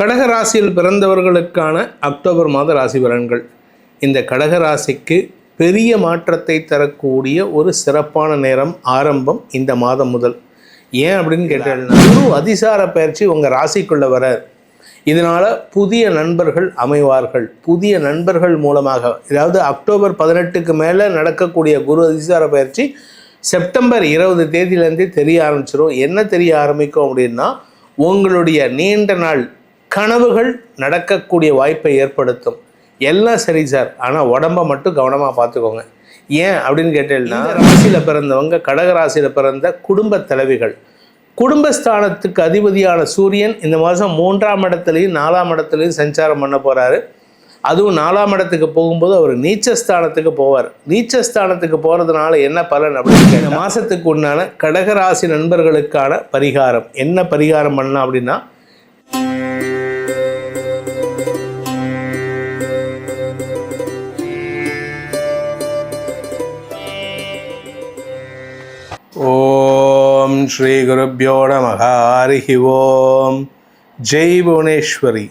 கடக ராசியில் பிறந்தவர்களுக்கான அக்டோபர் மாத ராசி பலன்கள். இந்த கடக ராசிக்கு பெரிய மாற்றத்தை தரக்கூடிய ஒரு சிறப்பான நேரம் ஆரம்பம் இந்த மாதம் முதல். ஏன் அப்படின்னு கேட்டீங்கன்னா குரு அதிசார பயிற்சி உங்கள் ராசிக்குள்ள வர இதனால் புதிய நண்பர்கள் அமைவார்கள். புதிய நண்பர்கள் மூலமாக அதாவது அக்டோபர் பதினெட்டுக்கு மேலே நடக்கக்கூடிய குரு அதிசார பயிற்சி செப்டம்பர் இருபது தேதியிலேருந்தே தெரிய ஆரம்பிச்சிடும் என்ன தெரிய ஆரம்பிக்கும் அப்படின்னா உங்களுடைய நீண்ட நாள் கனவுகள் நடக்கக்கூடிய வாய்ப்பை ஏற்படுத்தும். எல்லாம் சரி சார். ஆனால் உடம்ப மட்டும் கவனமாக பார்த்துக்கோங்க. ஏன் அப்படின்னு கேட்டீங்கன்னா ராசியில் பிறந்தவங்க கடக ராசியில் பிறந்த குடும்ப தலைவிகள். குடும்பஸ்தானத்துக்கு அதிபதியான சூரியன் இந்த மாதம் மூன்றாம் இடத்துலையும் நாலாம் இடத்துலையும் சஞ்சாரம் பண்ண போகிறாரு அதுவும் நாலாம் இடத்துக்கு போகும்போது அவர் நீச்சஸ்தானத்துக்கு போவார். நீச்சஸ்தானத்துக்கு போகிறதுனால என்ன பலன் அப்படின்னு இந்த மாதத்துக்கு உண்டான கடகராசி நண்பர்களுக்கான பரிகாரம். என்ன பரிகாரம் பண்ணலாம் அப்படின்னா ஓம் ஸ்ரீ குருப்பியோ நமக ஹரிஹி ஓம். ஜெய் புவனேஸ்வரி.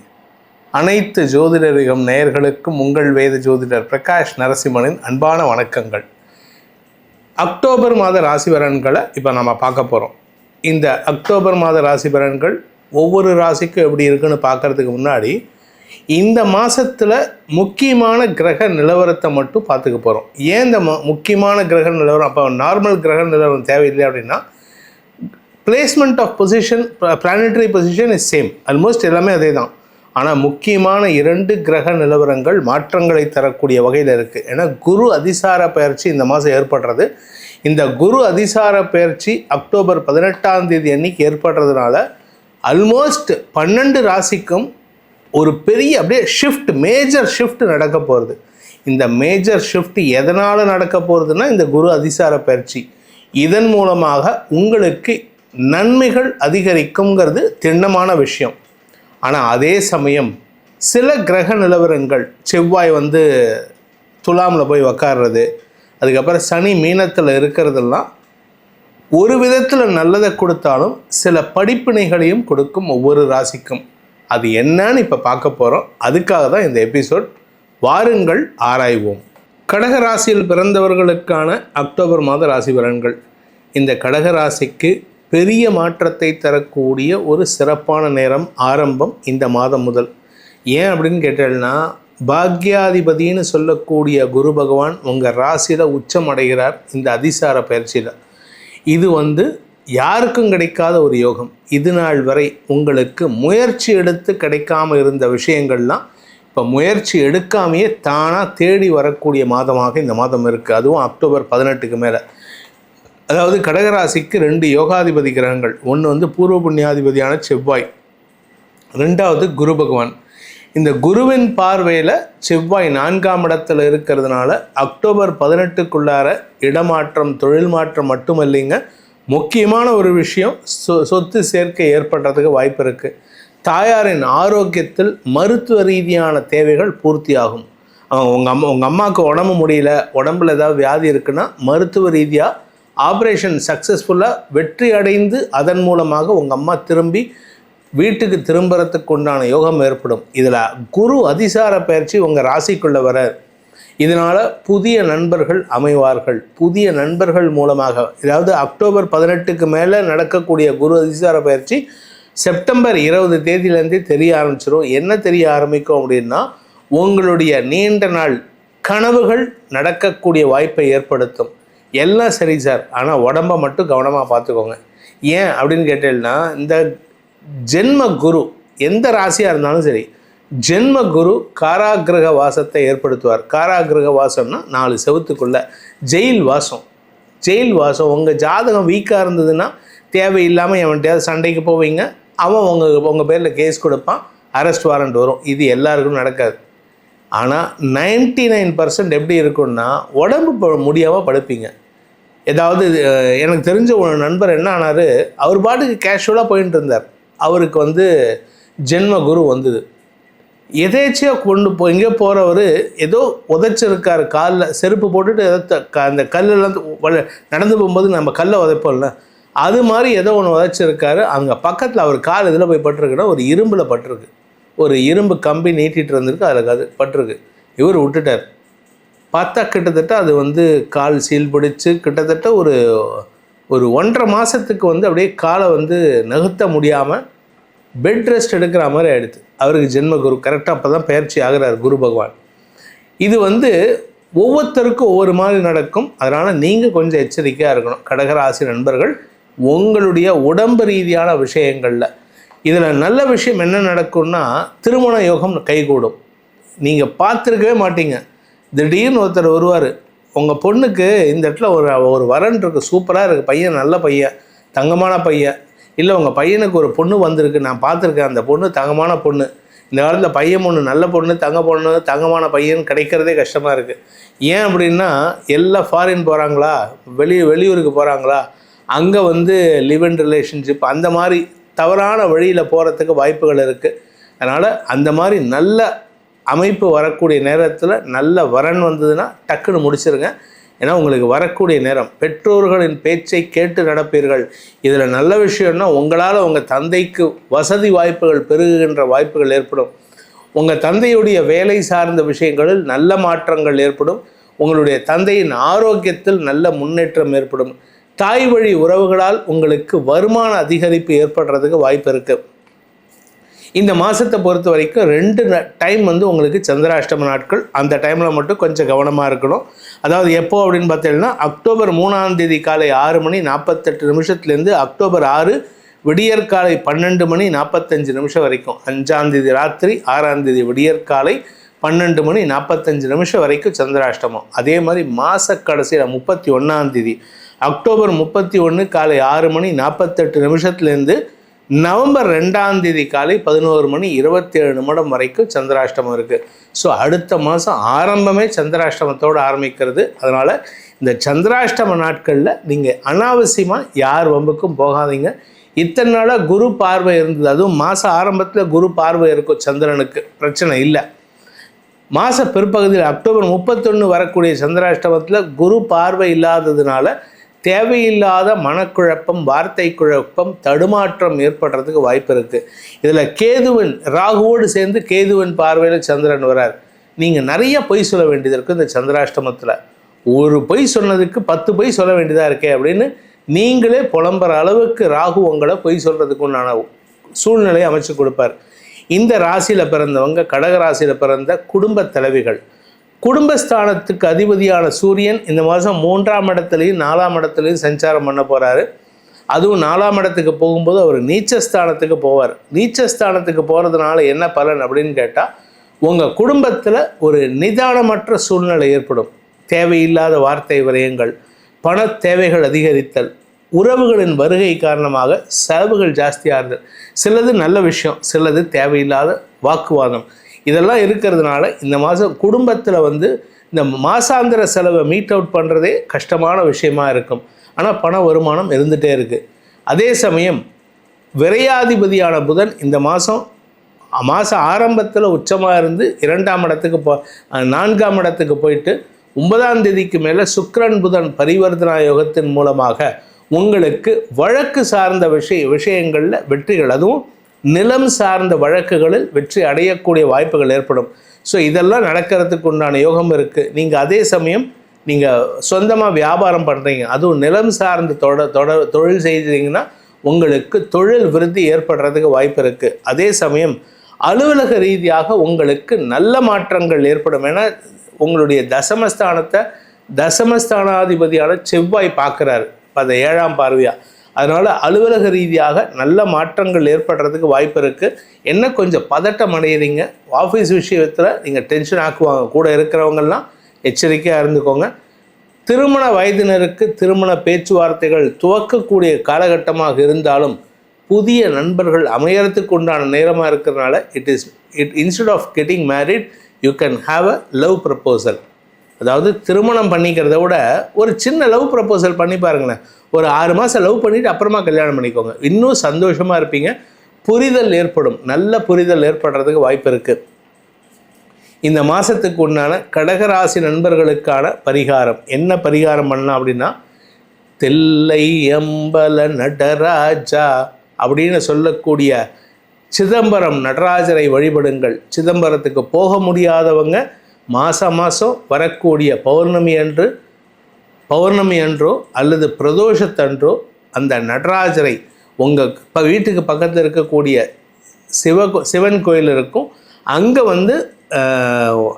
அனைத்து ஜோதிடரிகம் நேயர்களுக்கும் உங்கள் வேத ஜோதிடர் பிரகாஷ் நரசிம்மனின் அன்பான வணக்கங்கள். அக்டோபர் மாத ராசி பலன்களை இப்போ நம்ம பார்க்க போகிறோம் இந்த அக்டோபர் மாத ராசி பலன்கள் ஒவ்வொரு ராசிக்கும் எப்படி இருக்குன்னு பார்க்கறதுக்கு முன்னாடி இந்த மாதத்தில் முக்கியமான கிரக நிலவரத்தை மட்டும் பார்த்துக்க போகிறோம் ஏன் இந்த முக்கியமான கிரக நிலவரம்? அப்போ நார்மல் கிரக நிலவரம் தேவையில்லை அப்படின்னா placement of position planetary position is same almost எல்லாமே அதே தான். ஆனால் முக்கியமான இரண்டு கிரக நிலவரங்கள் மாற்றங்களை தரக்கூடிய வகையில் இருக்குது ஏன்னா குரு அதிசார பயிற்சி இந்த மாதம் ஏற்படுறது. இந்த குரு அதிசார பயிற்சி அக்டோபர் பதினெட்டாம் தேதி அன்னைக்கு ஏற்படுறதுனால ஆல்மோஸ்ட் பன்னெண்டு ராசிக்கும் ஒரு பெரிய அப்படியே ஷிஃப்ட் மேஜர் ஷிஃப்ட் நடக்க போகிறது இந்த மேஜர் ஷிஃப்ட் எதனால் நடக்க போகிறதுனா இந்த குரு அதிசார பயிற்சி. இதன் மூலமாக உங்களுக்கு நன்மைகள் அதிகரிக்குங்கிறது திண்ணமான விஷயம். ஆனால் அதே சமயம் சில கிரக நிலவரங்கள் செவ்வாய் வந்து துலாமில் போய் உக்காடுறது அதுக்கப்புறம் சனி மீனத்தில் இருக்கிறதெல்லாம் ஒரு விதத்தில் நல்லதை கொடுத்தாலும் சில படிப்பினைகளையும் கொடுக்கும் ஒவ்வொரு ராசிக்கும். அது என்னன்னு இப்போ பார்க்க போகிறோம் அதுக்காக தான் இந்த எபிசோட் வாருங்கள் ஆராய்வோம். கடக ராசியில் பிறந்தவர்களுக்கான அக்டோபர் மாத ராசி பலன்கள். இந்த கடக ராசிக்கு பெரிய மாற்றத்தை தரக்கூடிய ஒரு சிறப்பான நேரம் ஆரம்பம் இந்த மாதம் முதல். ஏன் அப்படின்னு கேட்டேன்னா பாக்யாதிபதினு சொல்லக்கூடிய குரு பகவான் உங்கள் ராசியில் உச்சம் அடைகிறார். இந்த அதிசார பயிற்சியில். இது வந்து யாருக்கும் கிடைக்காத ஒரு யோகம். இது நாள் வரை உங்களுக்கு முயற்சி எடுத்து கிடைக்காம இருந்த விஷயங்கள்லாம் இப்போ முயற்சி எடுக்காமையே தானாக தேடி வரக்கூடிய மாதமாக இந்த மாதம் இருக்குது அதுவும் அக்டோபர் பதினெட்டுக்கு மேலே. அதாவது கடகராசிக்கு ரெண்டு யோகாதிபதி கிரகங்கள். ஒன்று வந்து பூர்வ புண்ணியாதிபதியான செவ்வாய். ரெண்டாவது குரு பகவான். இந்த குருவின் பார்வையில் செவ்வாய் நான்காம் இடத்துல இருக்கிறதுனால அக்டோபர் பதினெட்டுக்குள்ளார இடமாற்றம் தொழில் மாற்றம் மட்டுமல்லைங்க. முக்கியமான ஒரு விஷயம் சொ சொத்து சேர்க்கை ஏற்படுறதுக்கு வாய்ப்பு இருக்குது தாயாரின் ஆரோக்கியத்தில் மருத்துவ ரீதியான தேவைகள் பூர்த்தியாகும். அவங்க உங்கள் அம்மா உங்கள் அம்மாவுக்கு உடம்பு முடியல உடம்புல ஏதாவது வியாதி இருக்குன்னா மருத்துவ ரீதியாக ஆப்ரேஷன் சக்ஸஸ்ஃபுல்லாக வெற்றி அடைந்து அதன் மூலமாக உங்கள் அம்மா திரும்பி வீட்டுக்கு திரும்புறதுக்கு உண்டான யோகம் ஏற்படும். இதில் குரு அதிசார பயிற்சி உங்கள் ராசிக்குள்ளே வர இதனால் புதிய நண்பர்கள் அமைவார்கள். புதிய நண்பர்கள் மூலமாக. அதாவது அக்டோபர் பதினெட்டுக்கு மேலே நடக்கக்கூடிய குரு அதிசார பயிற்சி செப்டம்பர் இருபது தேதியிலேருந்தே தெரிய ஆரம்பிச்சிடும் என்ன தெரிய ஆரம்பிக்கும் அப்படின்னா உங்களுடைய நீண்ட நாள் கனவுகள் நடக்கக்கூடிய வாய்ப்பை ஏற்படுத்தும். எல்லாம் சரி சார். ஆனால் உடம்ப மட்டும் கவனமாக பார்த்துக்கோங்க. ஏன் அப்படின்னு கேட்டீங்கன்னா இந்த ஜென்ம குரு எந்த ராசியாக இருந்தாலும் சரி ஜென்ம குரு காராகிரக வாசத்தை ஏற்படுத்துவார். காராகிரக வாசம்னா நாலு செவத்துக்குள்ள ஜெயில் வாசம். ஜெயில் வாசம் உங்கள் ஜாதகம் வீக்காக இருந்ததுன்னா தேவையில்லாமல் எவன்கிட்டயாவது சண்டைக்கு போவீங்க. அவன் உங்கள் உங்கள் பேரில் கேஸ் கொடுப்பான். அரெஸ்ட் வாரண்ட் வரும். இது எல்லாருக்கும் நடக்காது. ஆனால் நைன்டி நைன் பர்சன்ட் எப்படி இருக்கும்னா உடம்பு முடியாமல் படுப்பீங்க. ஏதாவது எனக்கு தெரிஞ்ச ஒரு நண்பர் என்ன ஆனார் அவர் பாட்டுக்கு கேஷுவலாக போயின்ட்டு இருந்தார். அவருக்கு வந்து ஜென்ம குரு வந்தது. எதேச்சியாக கொண்டு போ எங்கேயோ போகிறவர் ஏதோ உதைச்சிருக்காரு. காலில் செருப்பு போட்டுட்டு ஏதோ த- க- அந்த கல்லெல்லாம் நடந்து போகும்போது நம்ம கல்லை உதைப்போம்ல? அது மாதிரி ஏதோ ஒன்று உதைச்சிருக்காரு. அங்கே பக்கத்தில் அவர் கால் இதில் போய் பட்டிருக்குன்னா ஒரு இரும்பில் பட்டிருக்கு. ஒரு இரும்பு கம்பி நீட்டிட்டு இருந்திருக்கு அதில் அது பட்டிருக்கு. இவர் விட்டுட்டார். பார்த்தா கிட்டத்தட்ட அது வந்து கால் சீல் பிடிச்சு கிட்டத்தட்ட ஒரு ஒரு ஒன்றரை மாதத்துக்கு வந்து அப்படியே காலை வந்து நகர்த்த முடியாமல் பெட் ரெஸ்ட் எடுக்கிற மாதிரி ஆயிடுது. அவருக்கு ஜென்ம குரு. கரெக்டாக அப்போ தான் பயிற்சி ஆகிறார் குரு பகவான். இது வந்து ஒவ்வொருத்தருக்கும் ஒவ்வொரு மாதிரி நடக்கும். அதனால் நீங்கள் கொஞ்சம் எச்சரிக்கையாக இருக்கணும். கடகராசி நண்பர்கள் உங்களுடைய உடம்பு ரீதியான விஷயங்களில். இதில் நல்ல விஷயம் என்ன நடக்கும்னா திருமண யோகம் கைகூடும். நீங்கள் பார்த்துருக்கவே மாட்டீங்க. திடீர்னு ஒருத்தர் வருவார். உங்கள் பொண்ணுக்கு இந்த இடத்துல ஒரு ஒரு வரன் இருக்குது சூப்பராக இருக்குது பையன் நல்ல பையன். தங்கமான பையன். இல்லை உங்கள் பையனுக்கு ஒரு பொண்ணு வந்திருக்கு. நான் பார்த்துருக்கேன். அந்த பொண்ணு தங்கமான பொண்ணு. இந்த காலத்தில் பையன் பொண்ணு நல்ல பொண்ணு தங்க பொண்ணு தங்கமான பையன் கிடைக்கிறதே கஷ்டமாக இருக்குது ஏன் அப்படின்னா எல்லாம் ஃபாரின் போகிறாங்களா வெளி வெளியூருக்கு போகிறாங்களா அங்கே வந்து லிவ் இன் ரிலேஷன்ஷிப் அந்த மாதிரி தவறான வழியில் போகிறதுக்கு வாய்ப்புகள் இருக்குது அதனால் அந்த மாதிரி நல்ல அமைப்பு வரக்கூடிய நேரத்தில் நல்ல வரன் வந்ததுன்னா டக்குன்னு முடிச்சிருங்க. ஏன்னா உங்களுக்கு வரக்கூடிய நேரம் பெற்றோர்களின் பேச்சை கேட்டு நடப்பீர்கள். இதில் நல்ல விஷயம்னா உங்களால் உங்கள் தந்தைக்கு வசதி வாய்ப்புகள் பெருகுகின்ற வாய்ப்புகள் ஏற்படும். உங்கள் தந்தையுடைய வேலை சார்ந்த விஷயங்களில் நல்ல மாற்றங்கள் ஏற்படும். உங்களுடைய தந்தையின் ஆரோக்கியத்தில் நல்ல முன்னேற்றம் ஏற்படும். தாய் வழி உறவுகளால் உங்களுக்கு வருமான அதிகரிப்பு ஏற்படுறதுக்கு வாய்ப்பு இருக்குது இந்த மாதத்தை பொறுத்த வரைக்கும் ரெண்டு டைம் வந்து உங்களுக்கு சந்திராஷ்டம நாட்கள். அந்த டைமில் மட்டும் கொஞ்சம் கவனமாக இருக்கணும். அதாவது எப்போ அப்படின்னு பார்த்தீங்கன்னா அக்டோபர் மூணாம் தேதி காலை ஆறு மணி நாற்பத்தெட்டு நிமிஷத்துலேருந்து அக்டோபர் ஆறு விடியற்காலை பன்னெண்டு மணி நாற்பத்தஞ்சு நிமிஷம் வரைக்கும். அஞ்சாம் தேதி ராத்திரி ஆறாம் தேதி விடியற்காலை பன்னெண்டு மணி நாற்பத்தஞ்சு நிமிஷம் வரைக்கும் சந்திராஷ்டமம். அதே மாதிரி மாத கடைசியில் முப்பத்தி ஒன்றாம் தேதி அக்டோபர் முப்பத்தி ஒன்று காலை ஆறு மணி நாற்பத்தெட்டு நிமிஷத்துலேருந்து நவம்பர் ரெண்டாம் தேதி காலை பதினோரு மணி இருபத்தி ஏழு நிமிடம் வரைக்கும் சந்திராஷ்டமம் இருக்குது ஸோ அடுத்த மாதம் ஆரம்பமே சந்திராஷ்டமத்தோடு ஆரம்பிக்கிறது. அதனால் இந்த சந்திராஷ்டம நாட்களில் நீங்கள் அனாவசியமாக யார் வம்புக்கும் போகாதீங்க. இத்தனை நாளாக குரு பார்வை இருந்தது. அதுவும் மாத ஆரம்பத்தில் குரு பார்வை இருக்கும் சந்திரனுக்கு. பிரச்சனை இல்லை. மாத பிற்பகுதியில் அக்டோபர் முப்பத்தொன்று வரக்கூடிய சந்திராஷ்டமத்தில் குரு பார்வை இல்லாததுனால தேவையில்லாத மனக்குழப்பம் வார்த்தை குழப்பம் தடுமாற்றம் ஏற்படுறதுக்கு வாய்ப்பு இருக்குது இதில் கேதுவன் ராகுவோடு சேர்ந்து கேதுவன் பார்வையில் சந்திரன் வரார். நீங்கள் நிறைய பொய் சொல்ல வேண்டியது இருக்குது இந்த சந்திராஷ்டமத்தில். ஒரு பொய் சொன்னதுக்கு பத்து பொய் சொல்ல வேண்டியதாக இருக்கே அப்படின்னு நீங்களே புலம்புற அளவுக்கு ராகு உங்களை பொய் சொல்கிறதுக்கு உண்டான சூழ்நிலையை அமைச்சு கொடுப்பார். இந்த ராசியில் பிறந்தவங்க கடக ராசியில் பிறந்த குடும்ப தலைவிகள் குடும்பஸ்தானத்துக்கு அதிபதியான சூரியன் இந்த மாதம் மூன்றாம் இடத்துலையும் நாலாம் இடத்துலையும் சஞ்சாரம் பண்ண போகிறாரு அதுவும் நாலாம் இடத்துக்கு போகும்போது அவர் நீச்சஸ்தானத்துக்கு போவார். நீச்சஸ்தானத்துக்கு போகிறதுனால என்ன பலன் அப்படின்னு கேட்டால் உங்கள் குடும்பத்தில் ஒரு நிதானமற்ற சூழ்நிலை ஏற்படும். தேவையில்லாத வார்த்தை விரயங்கள் பண தேவைகள் அதிகரித்தல் உறவுகளின் வருகை காரணமாக செலவுகள் ஜாஸ்தியாகுதல் சிலது நல்ல விஷயம் சிலது தேவையில்லாத வாக்குவாதம். இதெல்லாம் இருக்கிறதுனால இந்த மாதம் குடும்பத்தில் வந்து இந்த மாசாந்திர செலவை மீட் அவுட் பண்ணுறதே கஷ்டமான விஷயமா இருக்கும். ஆனால் பண வருமானம் இருந்துகிட்டே இருக்குது அதே சமயம் விரையாதிபதியான புதன் இந்த மாதம் மாதம் ஆரம்பத்தில் உச்சமாக இருந்து இரண்டாம் இடத்துக்கு போ நான்காம் இடத்துக்கு போயிட்டு ஒன்பதாம் தேதிக்கு மேலே சுக்கரன் புதன் பரிவர்த்தனா யோகத்தின் மூலமாக உங்களுக்கு வழக்கு சார்ந்த விஷய விஷயங்களில் வெற்றிகள் அதுவும் நிலம் சார்ந்த வழக்குகளில் வெற்றி அடையக்கூடிய வாய்ப்புகள் ஏற்படும். ஸோ இதெல்லாம் நடக்கிறதுக்கு உண்டான யோகம் இருக்குது நீங்கள் அதே சமயம் நீங்கள் சொந்தமாக வியாபாரம் பண்ணுறீங்க அதுவும் நிலம் சார்ந்து தொட தொட தொழில் செய்கிறீங்கன்னா உங்களுக்கு தொழில் விருத்தி ஏற்படுறதுக்கு வாய்ப்பு இருக்குது அதே சமயம் அலுவலக ரீதியாக உங்களுக்கு நல்ல மாற்றங்கள் ஏற்படும். ஏன்னா உங்களுடைய தசமஸ்தானத்தை தசமஸ்தானாதிபதியான செவ்வாய் பார்க்குறாரு. அந்த ஏழாம் பார்வையாக அதனால் அலுவலக ரீதியாக நல்ல மாற்றங்கள் ஏற்படுறதுக்கு வாய்ப்பு இருக்குது என்ன கொஞ்சம் பதட்டம் அடையிறீங்க? ஆஃபீஸ் விஷயத்தில் நீங்கள் டென்ஷன் ஆக்குவாங்க. கூட இருக்கிறவங்கெல்லாம் எச்சரிக்கையாக இருந்துக்கோங்க. திருமண வயதினருக்கு திருமண பேச்சுவார்த்தைகள் துவக்கக்கூடிய காலகட்டமாக இருந்தாலும் புதிய நண்பர்கள் அமையறதுக்கு உண்டான நேரமாக இருக்கிறதுனால it is it instead of getting married you can have a love proposal அதாவது திருமணம் பண்ணிக்கிறத விட ஒரு சின்ன லவ் ப்ரப்போசல் பண்ணி பாருங்களேன். ஒரு ஆறு மாதம் லவ் பண்ணிவிட்டு அப்புறமா கல்யாணம் பண்ணிக்கோங்க. இன்னும் சந்தோஷமாக இருப்பீங்க. புரிதல் ஏற்படும். நல்ல புரிதல் ஏற்படுறதுக்கு வாய்ப்பு இருக்குது இந்த மாதத்துக்கு உண்டான கடகராசி நண்பர்களுக்கான பரிகாரம். என்ன பரிகாரம் பண்ணலாம் அப்படின்னா தெல்லை எம்பல நடராஜா அப்படின்னு சொல்லக்கூடிய சிதம்பரம் நடராஜரை வழிபடுங்கள். சிதம்பரத்துக்கு போக முடியாதவங்க மாதம் மாதம் வரக்கூடிய பௌர்ணமி அன்று பௌர்ணமி அன்றோ அல்லது பிரதோஷத்தன்றோ அந்த நடராஜரை உங்கள் இப்போ வீட்டுக்கு பக்கத்தில் இருக்கக்கூடிய சிவ சிவன் கோயில் இருக்கும். அங்கே வந்து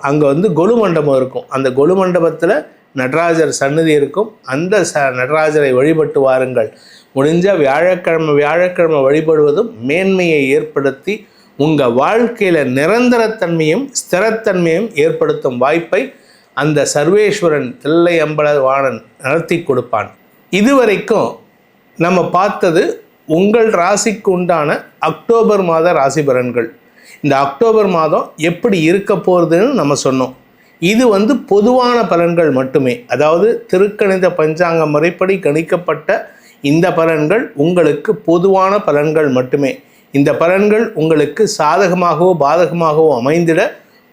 அங்கே வந்து கொலு மண்டபம் இருக்கும். அந்த கொலு மண்டபத்தில் நடராஜர் சன்னதி இருக்கும். அந்த ச நடராஜரை வழிபட்டு வாருங்கள். முடிஞ்ச வியாழக்கிழமை வியாழக்கிழமை வழிபடுவதும் மேன்மையை ஏற்படுத்தி உங்கள் வாழ்க்கையில் நிரந்தரத்தன்மையும் ஸ்திரத்தன்மையும் ஏற்படுத்தும் வாய்ப்பை அந்த சர்வேஸ்வரன் தில்லை அம்பலவாணன் நடத்தி கொடுப்பான். இதுவரைக்கும் நம்ம பார்த்தது உங்கள் ராசிக்கு உண்டான அக்டோபர் மாத ராசி பலன்கள். இந்த அக்டோபர் மாதம் எப்படி இருக்க போகிறதுன்னு நம்ம சொன்னோம். இது வந்து பொதுவான பலன்கள் மட்டுமே. அதாவது திருக்கணித பஞ்சாங்க முறைப்படி கணிக்கப்பட்ட இந்த பலன்கள் உங்களுக்கு பொதுவான பலன்கள் மட்டுமே. இந்த பலன்கள் உங்களுக்கு சாதகமாகவோ பாதகமாகவோ அமைந்திட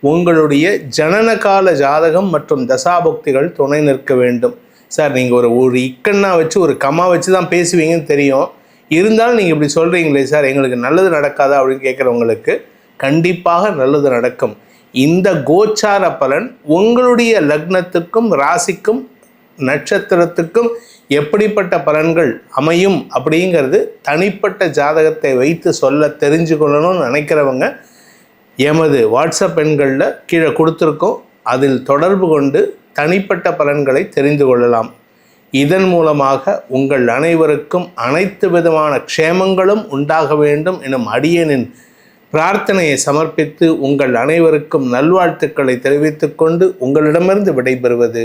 உங்களுடைய ஜனனகால ஜாதகம் மற்றும் தசாபக்திகள் துணை நிற்க வேண்டும். சார் நீங்கள் ஒரு ஒரு இக்கண்ணா வச்சு ஒரு கம்மா வச்சு தான் பேசுவீங்கன்னு தெரியும். இருந்தாலும் நீங்கள் இப்படி சொல்கிறீங்களே சார் எங்களுக்கு நல்லது நடக்காதா அப்படின்னு கேட்குறவங்களுக்கு கண்டிப்பாக நல்லது நடக்கும். இந்த கோச்சார பலன் உங்களுடைய லக்னத்துக்கும் ராசிக்கும் நட்சத்திரத்துக்கும் எப்படிப்பட்ட பலன்கள் அமையும் அப்படிங்கிறது தனிப்பட்ட ஜாதகத்தை வைத்து சொல்ல தெரிஞ்சு கொள்ளணும்னு நினைக்கிறவங்க எமது வாட்ஸ்அப் எண்களில் கீழே கொடுத்துருக்கோம். அதில் தொடர்பு கொண்டு தனிப்பட்ட பலன்களை தெரிந்து கொள்ளலாம். இதன் மூலமாக உங்கள் அனைவருக்கும் அனைத்து விதமான க்ஷேமங்களும் உண்டாக வேண்டும் எனும் அடியனின் பிரார்த்தனையை சமர்ப்பித்து உங்கள் அனைவருக்கும் நல்வாழ்த்துக்களை தெரிவித்துக்கொண்டு உங்களிடமிருந்து விடைபெறுவது